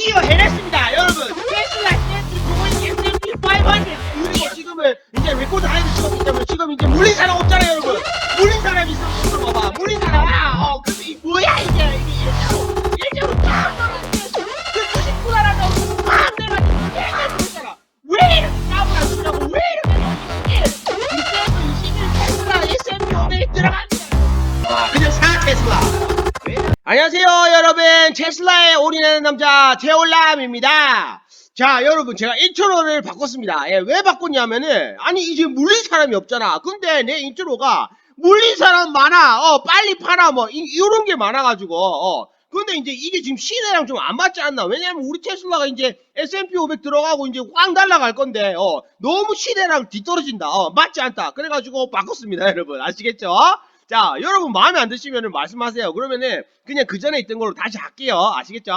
드디어 해냈습니다 여러분. 테슬라 센트 조인 SMP 500 그리고 지금은 이제 레코드 하이를 찍었기 때문에 지금 이제 물린 사람 없잖아요 여러분. 물린 사람이 있으면 좀 봐봐. 물린 사람. 어 근데 이 뭐야 이게? 이게 일자로 안녕하세요 여러분. 테슬라에 올인하는 남자 태올람입니다. 자 여러분 제가 인트로를 바꿨습니다. 예, 왜 바꿨냐면은 아니 이제 물린 사람이 없잖아. 근데 내 인트로가 물린 사람 많아. 어 빨리 팔아. 뭐 이, 이런 게 많아가지고 어. 근데 이제 이게 지금 시대랑 좀 안 맞지 않나? 왜냐면 우리 테슬라가 이제 S&P 500 들어가고 이제 확 날아갈 건데 어. 너무 시대랑 뒤떨어진다. 어 맞지 않다. 그래가지고 바꿨습니다 여러분. 아시겠죠? 자, 여러분 마음에 안 드시면 말씀하세요. 그러면은 그냥 그 전에 있던 걸로 다시 할게요. 아시겠죠?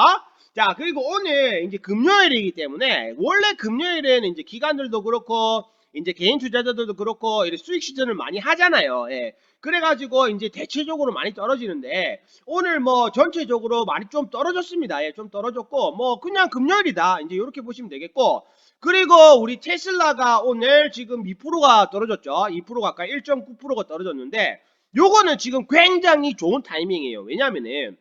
자, 그리고 오늘 이제 금요일이기 때문에 원래 금요일에는 이제 기관들도 그렇고 이제 개인 투자자들도 그렇고 이렇게 수익 시즌을 많이 하잖아요. 예. 그래가지고 이제 대체적으로 많이 떨어지는데 오늘 뭐 전체적으로 많이 좀 떨어졌습니다. 예, 좀 떨어졌고 뭐 그냥 금요일이다. 이제 이렇게 보시면 되겠고 그리고 우리 테슬라가 오늘 지금 2%가 떨어졌죠. 2% 가까이 1.9%가 떨어졌는데 요거는 지금 굉장히 좋은 타이밍이에요. 왜냐면은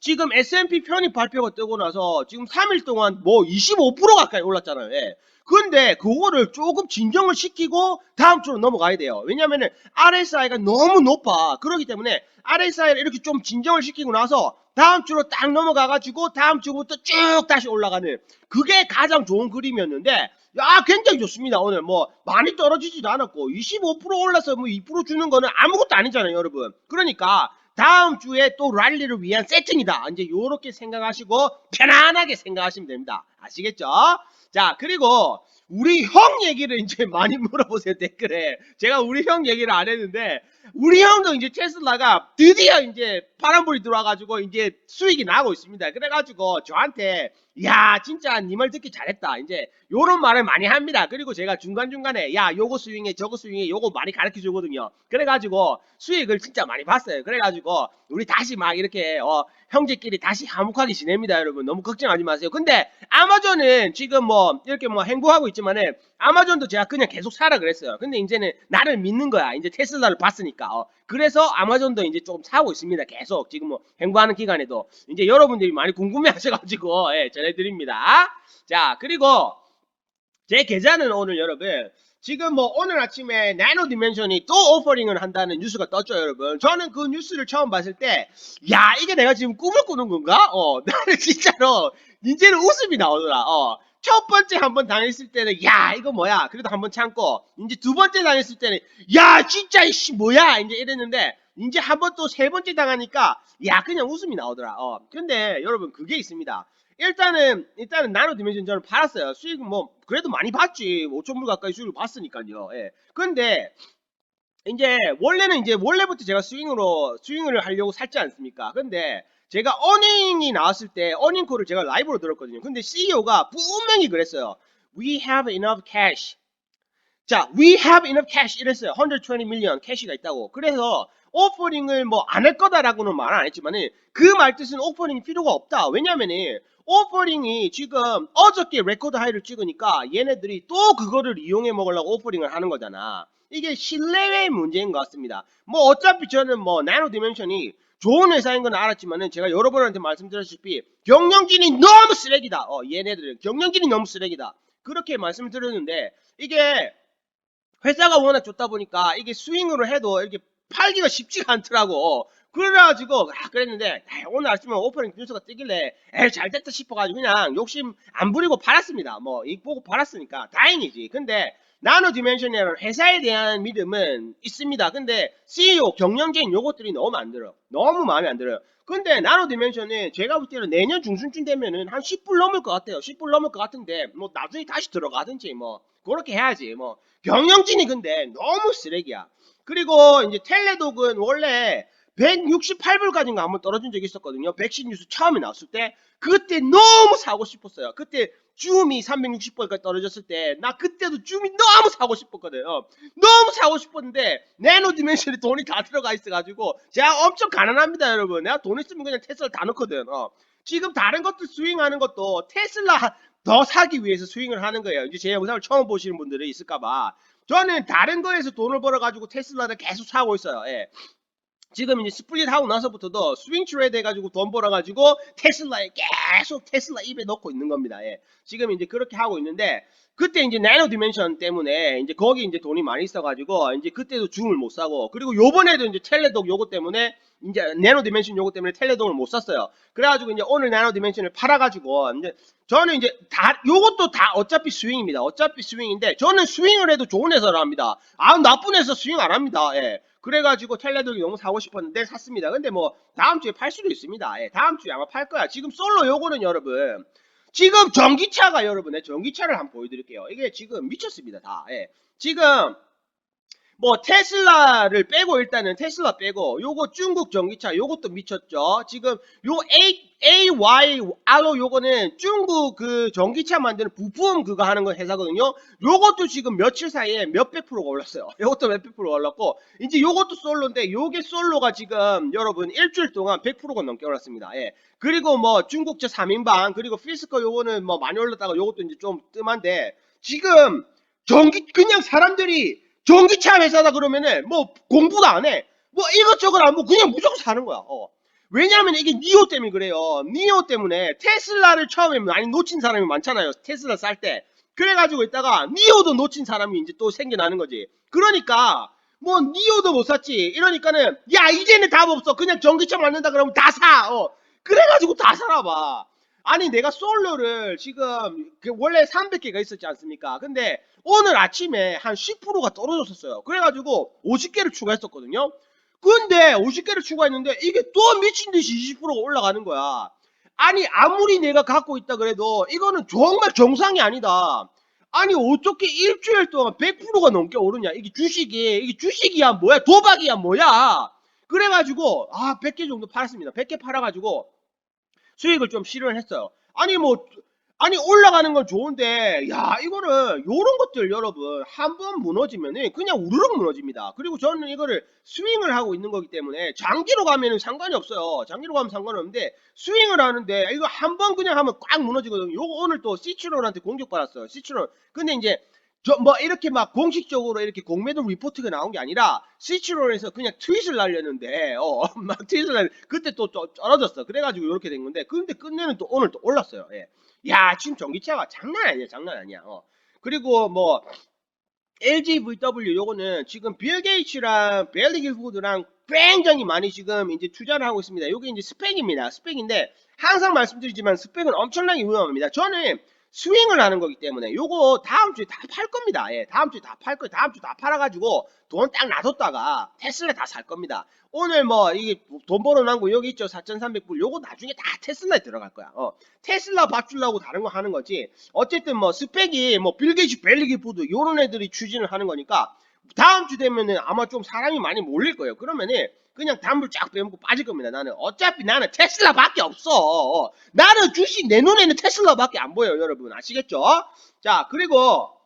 지금 S&P 편입 발표가 뜨고 나서 지금 3일 동안 뭐 25% 가까이 올랐잖아요. 예. 근데 그거를 조금 진정을 시키고 다음 주로 넘어가야 돼요. 왜냐면은 RSI가 너무 높아. 그렇기 때문에 RSI를 이렇게 좀 진정을 시키고 나서 다음 주로 딱 넘어가가지고 다음 주부터 쭉 다시 올라가는 그게 가장 좋은 그림이었는데 야 굉장히 좋습니다 오늘 뭐 많이 떨어지지도 않았고 25% 올라서 뭐 2% 주는 거는 아무것도 아니잖아요 여러분 그러니까 다음 주에 또 랠리를 위한 세팅이다. 이제 요렇게 생각하시고 편안하게 생각하시면 됩니다. 아시겠죠? 자 그리고 우리 형 얘기를 이제 많이 물어보세요 댓글에. 제가 우리 형 얘기를 안 했는데 우리 형도 이제 테슬라가 드디어 이제 파란불이 들어와가지고 이제 수익이 나고 있습니다. 그래가지고 저한테 야 진짜 니 말 듣기 잘했다. 이제 요런 말을 많이 합니다. 그리고 제가 중간중간에 야 요거 스윙해 저거 스윙해 요거 많이 가르쳐 주거든요. 그래가지고 수익을 진짜 많이 봤어요. 그래가지고 우리 다시 막 이렇게 어 형제끼리 다시 화목하게 지냅니다 여러분 너무 걱정하지 마세요. 근데 아마존은 지금 뭐 이렇게 뭐 행보하고 있지만은 아마존도 제가 그냥 계속 사라 그랬어요. 근데 이제는 나를 믿는 거야. 이제 테슬라를 봤으니까. 어. 그래서 아마존도 이제 좀 사고 있습니다. 계속 지금 뭐 행보하는 기간에도 이제 여러분들이 많이 궁금해 하셔가지고 예, 전해드립니다. 자 그리고 제 계좌는 오늘 여러분 지금 뭐 오늘 아침에 나노 디멘션이 또 오퍼링을 한다는 뉴스가 떴죠 여러분 저는 그 뉴스를 처음 봤을 때 야 이게 내가 지금 꿈을 꾸는 건가? 어 나는 진짜로 이제는 웃음이 나오더라 어 첫 번째 한 번 당했을 때는 야 이거 뭐야? 그래도 한 번 참고. 이제 두 번째 당했을 때는 야 진짜 이씨 뭐야? 이제 이랬는데 이제 한 번 또 세 번째 당하니까 야 그냥 웃음이 나오더라. 어. 근데 여러분 그게 있습니다. 일단은 일단은 나노 디멘션 저는 팔았어요. 수익은 뭐 그래도 많이 봤지. 5천 불 가까이 수익을 봤으니까요. 예. 근데 이제 원래는 이제 원래부터 제가 스윙으로 스윙을 하려고 샀지 않습니까? 근데 제가 어닝이 나왔을 때 어닝 콜을 제가 라이브로 들었거든요. 근데 CEO가 분명히 그랬어요. We have enough cash. 자, we have enough cash 이랬어요. 120 million 캐시가 있다고. 그래서 오퍼링을 뭐 안 할 거다라고는 말 안 했지만은 그말 뜻은 오퍼링이 필요가 없다. 왜냐면은 오퍼링이 지금 어저께 레코드 하이를 찍으니까 얘네들이 또 그거를 이용해 먹으려고 오퍼링을 하는 거잖아. 이게 신뢰의 문제인 것 같습니다. 뭐 어차피 저는 뭐 나노 디멘션이 좋은 회사인 건 알았지만은 제가 여러분한테 말씀드렸다시피 경영진이 너무 쓰레기다. 어, 얘네들은 경영진이 너무 쓰레기다. 그렇게 말씀을 드렸는데 이게 회사가 워낙 좋다 보니까 이게 스윙으로 해도 이렇게 팔기가 쉽지가 않더라고. 그래가지고 아, 그랬는데 아, 오늘 아침에 오프닝 뉴스가 뜨길래 에이 잘됐다 싶어가지고 그냥 욕심 안 부리고 팔았습니다. 뭐이 보고 팔았으니까 다행이지. 근데 나노 디멘션이라는 회사에 대한 믿음은 있습니다. 근데 CEO, 경영진 요것들이 너무 안 들어. 너무 마음에 안 들어요. 근데 나노 디멘션은 제가 볼 때는 내년 중순쯤 되면은 한 10불 넘을 것 같아요. 10불 넘을 것 같은데 뭐 나중에 다시 들어가든지 뭐 그렇게 해야지. 뭐 경영진이 근데 너무 쓰레기야. 그리고 이제 텔레독은 원래 168불까지인가 한번 떨어진 적이 있었거든요. 백신 뉴스 처음에 나왔을 때 그때 너무 사고 싶었어요. 그때 줌이 360불까지 떨어졌을 때 나 그때도 줌이 너무 사고 싶었거든요. 너무 사고 싶었는데 내노 디멘션에 돈이 다 들어가 있어가지고 제가 엄청 가난합니다 여러분. 내가 돈 있으면 그냥 테슬라 다 넣거든. 어. 지금 다른 것들 스윙하는 것도 테슬라 더 사기 위해서 스윙을 하는 거예요. 이제 제 영상을 처음 보시는 분들이 있을까봐. 저는 다른 거에서 돈을 벌어가지고 테슬라를 계속 사고 있어요. 예. 지금 이제 스플릿 하고 나서부터도 스윙 트레이드 해가지고 돈 벌어가지고 테슬라에 계속 테슬라 입에 넣고 있는 겁니다. 예. 지금 이제 그렇게 하고 있는데 그때 이제 나노 디멘션 때문에 이제 거기 이제 돈이 많이 있어가지고 이제 그때도 줌을 못 사고 그리고 요번에도 이제 텔레독 요거 때문에 이제 나노 디멘션 요거 때문에 텔레독을 못 샀어요. 그래가지고 이제 오늘 나노 디멘션을 팔아가지고 이제 저는 이제 다 요것도 다 어차피 스윙입니다. 어차피 스윙인데 저는 스윙을 해도 좋은 회사를 합니다. 아 나쁜 회사 스윙 안 합니다. 예. 그래가지고 텔레독이 너무 사고 싶었는데 샀습니다. 근데 뭐 다음 주에 팔 수도 있습니다. 예. 다음 주에 아마 팔 거야. 지금 솔로 요거는 여러분 지금 전기차가 여러분의 전기차를 한번 보여드릴게요. 이게 지금 미쳤습니다. 다. 예. 지금 뭐 테슬라를 빼고 일단은 테슬라 빼고 요거 중국 전기차 요것도 미쳤죠. 지금 요 A AY 알로 요거는 중국 그 전기차 만드는 부품 그거 하는 거 회사거든요. 요것도 지금 며칠 사이에 몇백 프로가 올랐어요. 요것도 몇백 프로 올랐고 이제 요것도 솔로인데 요게 솔로가 지금 여러분 일주일 동안 100%가 넘게 올랐습니다. 예. 그리고 뭐 중국제 3인방 그리고 피스커 요거는 뭐 많이 올랐다가 요것도 이제 좀 뜸한데 지금 전기 그냥 사람들이 전기차 회사다 그러면은 뭐 공부도 안 해. 뭐 이것저것 안 보고 그냥 무조건 사는 거야. 어. 왜냐하면 이게 니오 때문에 그래요. 니오 때문에 테슬라를 처음에 많이 놓친 사람이 많잖아요. 테슬라 쌀 때. 그래가지고 있다가 니오도 놓친 사람이 이제 또 생겨나는 거지. 그러니까 뭐 니오도 못 샀지. 이러니까는 야 이제는 답 없어. 그냥 전기차 만든다 그러면 다 사. 어. 그래가지고 다 살아봐. 아니 내가 솔로를 지금 그 원래 300개가 있었지 않습니까? 근데 오늘 아침에 한 10%가 떨어졌었어요. 그래가지고 50개를 추가했었거든요. 근데 50개를 추가했는데 이게 또 미친 듯이 20%가 올라가는 거야. 아니 아무리 내가 갖고 있다 그래도 이거는 정말 정상이 아니다. 아니 어떻게 일주일 동안 100%가 넘게 오르냐? 이게 주식이 이게 주식이야 뭐야? 도박이야 뭐야? 그래가지고 아 100개 정도 팔았습니다. 100개 팔아가지고 수익을 좀 실현했어요. 아니 뭐 아니 올라가는 건 좋은데 야 이거는 요런 것들 여러분 한 번 무너지면은 그냥 우르륵 무너집니다. 그리고 저는 이거를 스윙을 하고 있는 거기 때문에 장기로 가면은 상관이 없어요. 장기로 가면 상관없는데 스윙을 하는데 이거 한 번 그냥 하면 꽉 무너지거든요. 요거 오늘 또 시츄론한테 공격받았어요. 시츄론. 근데 이제 저 뭐 이렇게 막 공식적으로 이렇게 공매도 리포트가 나온 게 아니라 시츄론에서 그냥 트윗을 날렸는데 어막 트윗을 날렸 그때 또, 또 떨어졌어. 그래가지고 이렇게 된 건데 근데 끝내는 또 오늘 또 올랐어요. 예. 야 지금 전기차가 장난 아니야 장난 아니야 어. 그리고 뭐 LG VW 요거는 지금 빌 게이츠랑 벨리 길푸드랑 굉장히 많이 지금 이제 투자를 하고 있습니다 요게 이제 스펙입니다 스펙인데 항상 말씀드리지만 스펙은 엄청나게 위험합니다 저는 스윙을 하는 거기 때문에 요거 다음 주에 다 팔 겁니다. 예 다음 주에 다 팔 거예요 다음 주 다 팔아가지고 돈 딱 놔뒀다가 테슬라 다 살 겁니다. 오늘 뭐 이게 돈 벌어놓은 거 여기 있죠? 4,300불. 요거 나중에 다 테슬라에 들어갈 거야. 어 테슬라 밥 주려고 다른 거 하는 거지. 어쨌든 뭐 스펙이 뭐 빌게이츠 벨리기 푸드 요런 애들이 추진을 하는 거니까 다음 주 되면은 아마 좀 사람이 많이 몰릴 거예요 그러면은 그냥 단물 쫙 빼먹고 빠질 겁니다 나는 어차피 나는 테슬라밖에 없어 어. 나는 주식 내 눈에는 테슬라밖에 안 보여요 여러분 아시겠죠 자 그리고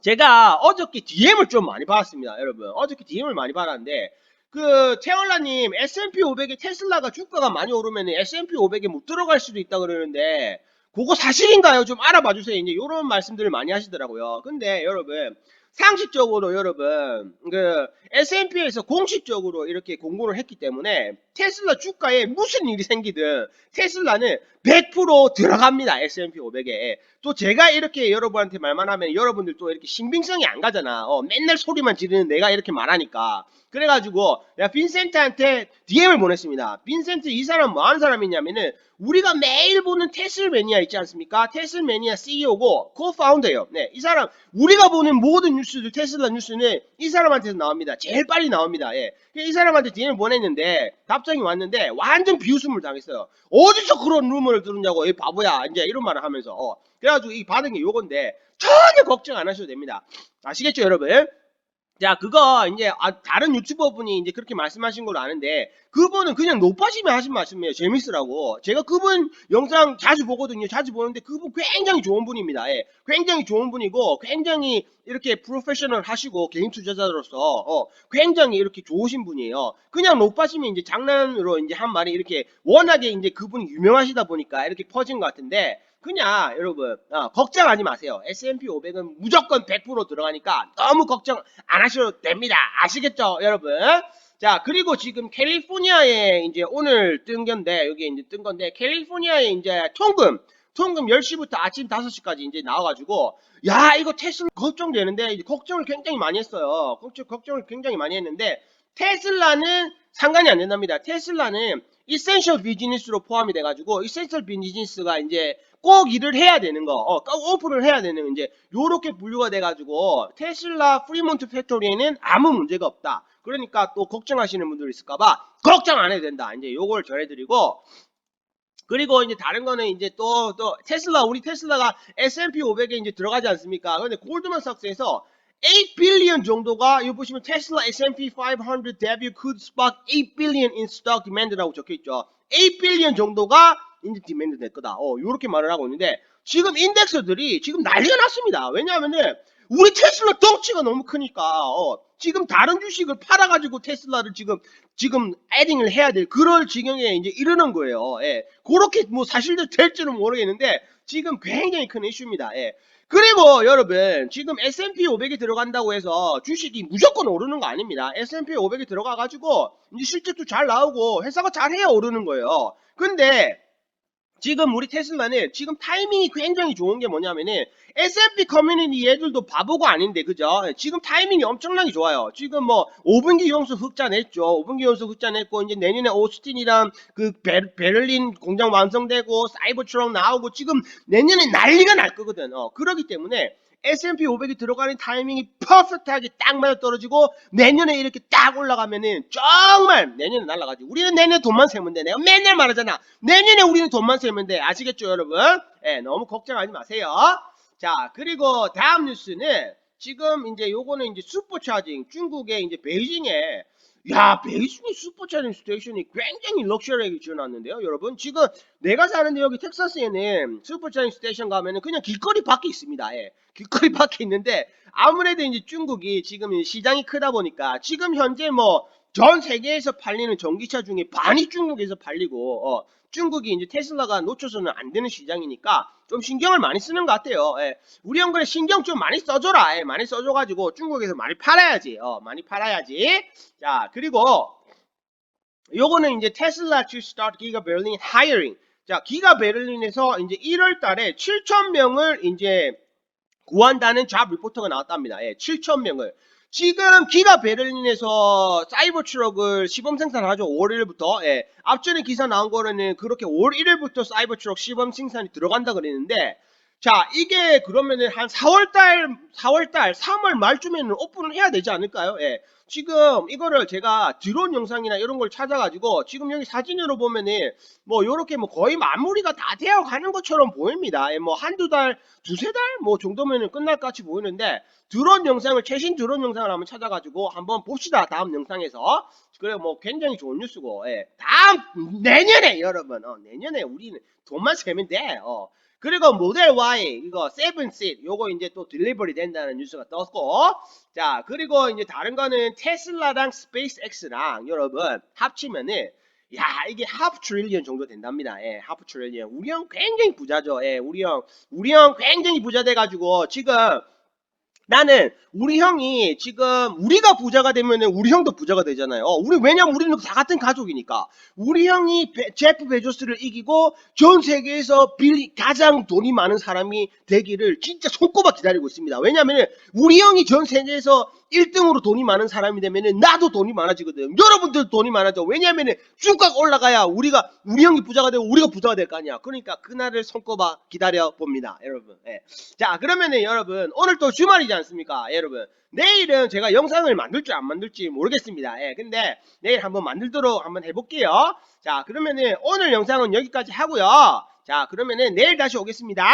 제가 어저께 DM을 좀 많이 받았습니다 여러분 어저께 DM을 많이 받았는데 그 태월라님 S&P 500에 테슬라가 주가가 많이 오르면 S&P 500에 못 들어갈 수도 있다 그러는데 그거 사실인가요? 좀 알아봐 주세요. 이제 이런 말씀들을 많이 하시더라고요. 근데 여러분 상식적으로 여러분 그 S&P에서 공식적으로 이렇게 공고를 했기 때문에 테슬라 주가에 무슨 일이 생기든 테슬라는 100% 들어갑니다. S&P 500에. 또 제가 이렇게 여러분한테 말만 하면 여러분들 또 이렇게 신빙성이 안 가잖아. 어, 맨날 소리만 지르는 내가 이렇게 말하니까. 그래가지고 내가 빈센트한테 DM을 보냈습니다. 빈센트 이 사람 뭐 하는 사람이냐면은 우리가 매일 보는 테슬매니아 있지 않습니까? 테슬매니아 CEO고 코파운더예요. 네, 이 사람 우리가 보는 모든 뉴스들 테슬라 뉴스는 이 사람한테서 나옵니다. 제일 빨리 나옵니다. 예. 이 사람한테 DM을 보냈는데 답장이 왔는데 완전 비웃음을 당했어요. 어디서 그런 루머를 들었냐고 이 바보야 이제 이런 말을 하면서 어. 그래가지고 이 받은 게 요건데 전혀 걱정 안 하셔도 됩니다. 아시겠죠 여러분? 자, 그거 이제 아, 다른 유튜버 분이 이제 그렇게 말씀하신 걸로 아는데 그분은 그냥 높아지면 하신 말씀이에요. 재밌으라고. 제가 그분 영상 자주 보거든요. 자주 보는데 그분 굉장히 좋은 분입니다. 예. 굉장히 좋은 분이고 굉장히 이렇게 프로페셔널 하시고 개인 투자자로서 어, 굉장히 이렇게 좋으신 분이에요. 그냥 높아지면 이제 장난으로 이제 한 말이 이렇게 워낙에 이제 그분이 유명하시다 보니까 이렇게 퍼진 것 같은데 그냥 여러분 어, 걱정하지 마세요. S&P 500은 무조건 100% 들어가니까 너무 걱정 안 하셔도 됩니다. 아시겠죠, 여러분? 자, 그리고 지금 캘리포니아에 이제 오늘 뜬 건데 여기 이제 뜬 건데 캘리포니아에 이제 통금 통금 10시부터 아침 5시까지 이제 나와가지고 야 이거 테슬라 걱정되는데 걱정을 굉장히 많이 했어요. 걱정 걱정을 굉장히 많이 했는데 테슬라는 상관이 안 된답니다. 테슬라는 이센셜 비즈니스로 포함이 돼가지고 이센셜 비즈니스가 이제 꼭 일을 해야 되는 거, 어, 꼭 오픈을 해야 되는 이제 요렇게 분류가 돼가지고 테슬라 프리몬트 팩토리에는 아무 문제가 없다. 그러니까 또 걱정하시는 분들 있을까봐 걱정 안 해도 된다. 이제 요걸 전해드리고 그리고 이제 다른 거는 이제 또, 또, 테슬라, 우리 테슬라가 S&P 500에 이제 들어가지 않습니까? 근데 골드만삭스에서 8 billion 정도가, 여기 보시면 테슬라 S&P 500 debut could spark 8 billion in stock demand라고 적혀 있죠. 8 billion 정도가 이제 디맨드 될 거다. 어, 요렇게 말을 하고 있는데, 지금 인덱스들이 지금 난리가 났습니다. 왜냐하면은, 우리 테슬라 덩치가 너무 크니까, 어, 지금 다른 주식을 팔아가지고 테슬라를 지금 지금 에딩을 해야 될 그럴 지경에 이제 이르는 거예요. 예. 그렇게 뭐 사실대로 될지는 모르겠는데 지금 굉장히 큰 이슈입니다. 예. 그리고 여러분 지금 S&P 500에 들어간다고 해서 주식이 무조건 오르는 거 아닙니다. S&P 500에 들어가 가지고 이제 실적도 잘 나오고 회사가 잘해야 오르는 거예요. 근데 지금 우리 테슬라는 지금 타이밍이 굉장히 좋은 게 뭐냐면은 S&P 커뮤니티 얘들도 바보가 아닌데 그죠? 지금 타이밍이 엄청나게 좋아요. 지금 뭐 5분기 연수 흑자 냈죠. 5분기 연수 흑자 냈고 이제 내년에 오스틴이랑 그 베, 베를린 공장 완성되고 사이버 트럭 나오고 지금 내년에 난리가 날 거거든. 어, 그러기 때문에 S&P 500이 들어가는 타이밍이 퍼펙트하게 딱 맞아 떨어지고 내년에 이렇게 딱 올라가면은 정말 내년에 날아가지. 우리는 내년에 돈만 세면 돼. 내가 맨날 말하잖아. 내년에 우리는 돈만 세면 돼. 아시겠죠, 여러분? 예, 너무 걱정하지 마세요. 자, 그리고 다음 뉴스는 지금 이제 요거는 이제 슈퍼 차징 중국의 이제 베이징에 야, 베이징의 슈퍼차징 스테이션이 굉장히 럭셔리하게 지어놨는데요, 여러분. 지금 내가 사는데 여기 텍사스에는 슈퍼차징 스테이션 가면은 그냥 길거리 밖에 있습니다. 예. 길거리 밖에 있는데 아무래도 이제 중국이 지금 시장이 크다 보니까 지금 현재 뭐 전 세계에서 팔리는 전기차 중에 반이 중국에서 팔리고 어, 중국이 이제 테슬라가 놓쳐서는 안 되는 시장이니까 좀 신경을 많이 쓰는 것 같아요. 예. 우리 형 그래 신경 좀 많이 써줘라. 예, 많이 써줘가지고 중국에서 많이 팔아야지. 어, 많이 팔아야지. 자 그리고 요거는 이제 테슬라 to start 기가 베를린 hiring. 자 기가 베를린에서 이제 1월 달에 7천 명을 이제 구한다는 잡 리포터가 나왔답니다. 예, 7천 명을. 지금 기가 베를린에서 사이버 트럭을 시범 생산하죠. 5월 1일부터. 예. 앞전에 기사 나온 거는 그렇게 5월 1일부터 사이버 트럭 시범 생산이 들어간다 그랬는데 자, 이게 그러면은 한 4월 달 4월 달 3월 말쯤에는 오픈을 해야 되지 않을까요? 예. 지금 이거를 제가 드론 영상이나 이런 걸 찾아가지고 지금 여기 사진으로 보면은 뭐 요렇게 뭐 거의 마무리가 다 되어 가는 것처럼 보입니다. 예, 뭐 한두 달, 두세 달 뭐 정도면은 끝날 것 같이 보이는데 드론 영상을 최신 드론 영상을 한번 찾아가지고 한번 봅시다. 다음 영상에서. 그래 뭐 굉장히 좋은 뉴스고. 예. 다음 내년에 여러분. 어, 내년에 우리는 돈만 세면 돼. 어. 그리고 모델 Y 이거 7시 요거 이제 또 딜리버리 된다는 뉴스가 떴고 자 그리고 이제 다른 거는 테슬라랑 스페이스X랑 여러분 합치면은 야 이게 하프 트릴리언 정도 된답니다. 예, 하프 트릴리언. 우리 형 굉장히 부자죠. 예, 우리 형 우리 형 굉장히 부자 돼가지고 지금 나는 우리 형이 지금 우리가 부자가 되면은 우리 형도 부자가 되잖아요. 어, 우리 왜냐면 우리는 다 같은 가족이니까. 우리 형이 베- 제프 베조스를 이기고 전 세계에서 빌 가장 돈이 많은 사람이 되기를 진짜 손꼽아 기다리고 있습니다. 왜냐면은 우리 형이 전 세계에서 1등으로 돈이 많은 사람이 되면은 나도 돈이 많아지거든. 여러분들 돈이 많아져. 왜냐면은 주가가 올라가야 우리가 우리 형이 부자가 되고 우리가 부자가 될 거 아니야. 그러니까 그날을 손꼽아 기다려 봅니다, 여러분. 예. 자, 그러면은 여러분 오늘 또 주말이지 않습니까, 여러분? 내일은 제가 영상을 만들지 안 만들지 모르겠습니다. 예. 근데 내일 한번 만들도록 한번 해볼게요. 자, 그러면은 오늘 영상은 여기까지 하고요. 자, 그러면은 내일 다시 오겠습니다.